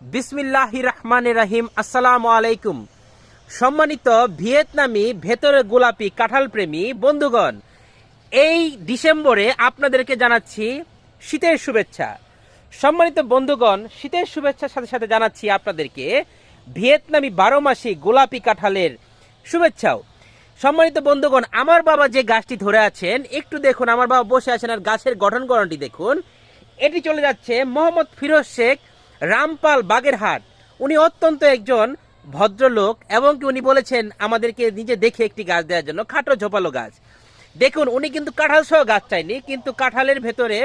বিসমিল্লাহ রহমান রাহিম আসসালামু আলাইকুম সম্মানিত ভিয়েতনামি ভেতরে গোলাপি কাঁঠাল প্রেমী বন্ধুগণ, এই ডিসেম্বরে আপনাদেরকে জানাচ্ছি শীতের শুভেচ্ছা। সম্মানিত বন্ধুগণ, শীতের শুভেচ্ছার সাথে সাথে জানাচ্ছি আপনাদেরকে ভিয়েতনামি বারো মাসি গোলাপি কাঁঠালের শুভেচ্ছাও। সম্মানিত বন্ধুগণ, আমার বাবা যে গাছটি ধরে আছেন, একটু দেখুন, আমার বাবা বসে আছেন আর গাছের গঠন গঠনটি দেখুন। এটি চলে যাচ্ছে মোহাম্মদ ফিরোজ শেখ রামপাল বাগেরহাট। উনি অত্যন্ত একজন ভদ্রলোক এবং কি উনি বলেছেন, আমাদেরকে নিজে দেখে একটি গাছ দেওয়ার জন্য খাটো ঝোপালো গাছ। দেখুন, উনি কিন্তু কাঁঠাল সহ গাছ চাইনি, কিন্তু কাঁঠালের ভেতরে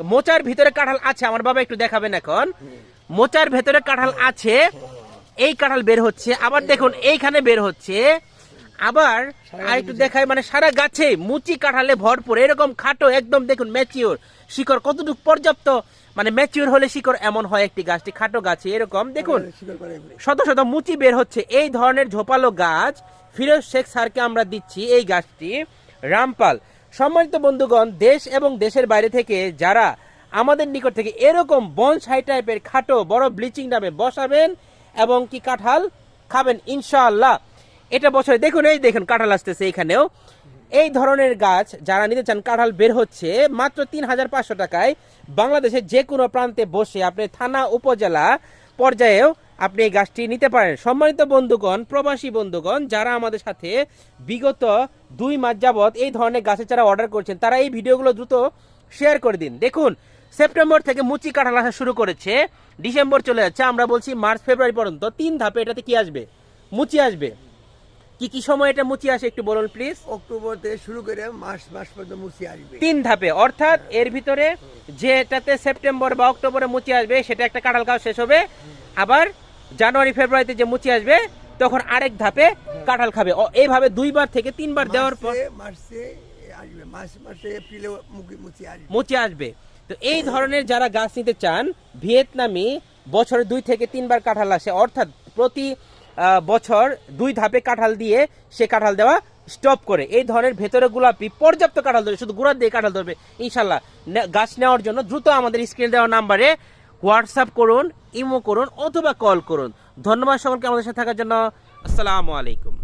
মোচার ভিতরে কাঁঠাল আছে। আমার বাবা একটু দেখাবেন এখন। মোচার ভেতরে কাঁঠাল আছে, এই কাঁঠাল বের হচ্ছে। আবার দেখুন, এইখানে বের হচ্ছে। আবার আর একটু দেখাই মানে সারা গাছে মুচি কাঁঠালে ভরপুর। এরকম খাটো একদম দেখুন ম্যাচিওর শিকড় কতটুকু পর্যাপ্ত? মানে ম্যাচিওর হলে শিকড় এমন হয় একটি গাছটি খাটো গাছে। এরকম দেখুন। শত শত মুচি বের হচ্ছে। এই ধরনের ঝোপালো গাছ ফিরোজ শেখ স্যারকে আমরা দিচ্ছি এই গাছটি। রামপাল সম্মানিত বন্ধুগণ দেশ এবং দেশের বাইরে থেকে যারা আমাদের নিকট থেকে এরকম বনসাই টাইপের খাটো বড় ব্লিচিং ডামে বসাবেন এবং কি কাঁঠাল খাবেন ইনশাআল্লাহ। এটা বছরে দেখুন, এই দেখুন, কাঁঠাল আসতেছে এখানেও। এই ধরনের গাছ যারা নিতে চান, কাঁঠাল বের হচ্ছে মাত্র তিন হাজার পাঁচশো টাকায়। বাংলাদেশের যে কোনো প্রান্তে বসে আপনি থানা, উপজেলা পর্যায়েও আপনি এই গাছটি নিতে পারেন। সম্মানিত বন্ধুগণ, প্রবাসী বন্ধুগণ, যারা আমাদের সাথে বিগত দুই মাস যাবৎ এই ধরনের গাছের চারা অর্ডার করছেন, তারা এই ভিডিওগুলো দ্রুত শেয়ার করে দিন। দেখুন, সেপ্টেম্বর থেকে মুচি কাঁঠাল আসা শুরু করেছে, ডিসেম্বর চলে যাচ্ছে, আমরা বলছি মার্চ, ফেব্রুয়ারি পর্যন্ত। তিন ধাপে এটাতে কি আসবে? মুচি আসবে। কি কি সময় এটা মুচি আসে একটু বলুন প্লিজ অক্টোবর থেকে শুরু করে মাস মাস পর্যন্ত মুছি আসবে। তিন ধাপে অর্থাৎ এর ভিতরে যেটাতে সেপ্টেম্বর বা অক্টোবরে মুচি আসবে সেটা একটা কাঁঠাল খাওয়া শেষ হবে। আবার জানুয়ারি ফেব্রুয়ারিতে যে মুচি আসবে তখন আরেক ধাপে কাঁঠাল খাবে। ও, এইভাবে দুইবার থেকে তিনবার দেওয়ার পর মার্চে- মার্চে আসবে। মার্চ মাসে এপ্রিলে মুছি আসবে। মুচি আসবে। তো এই ধরনের যারা গাছ নিতে চান ভিয়েতনামি বছরে দুই থেকে তিনবার কাঁঠাল আসে। অর্থাৎ প্রতি বছর দুই ধাপে কাঁঠাল দিয়ে সে কাঁঠাল দেওয়া স্টপ করে। এই ধরনের ভেতরে গোলাপি, পর্যাপ্ত কাঁঠাল ধরবে, শুধু গোড়ার দিয়ে কাঁঠাল ধরবে ইনশাল্লাহ গাছ নেওয়ার জন্য দ্রুত আমাদের স্ক্রিনে দেওয়া নাম্বারে হোয়াটসঅ্যাপ করুন, ইমো করুন, অথবা কল করুন। ধন্যবাদ সকলকে আমাদের সাথে থাকার জন্য। আসসালামু আলাইকুম।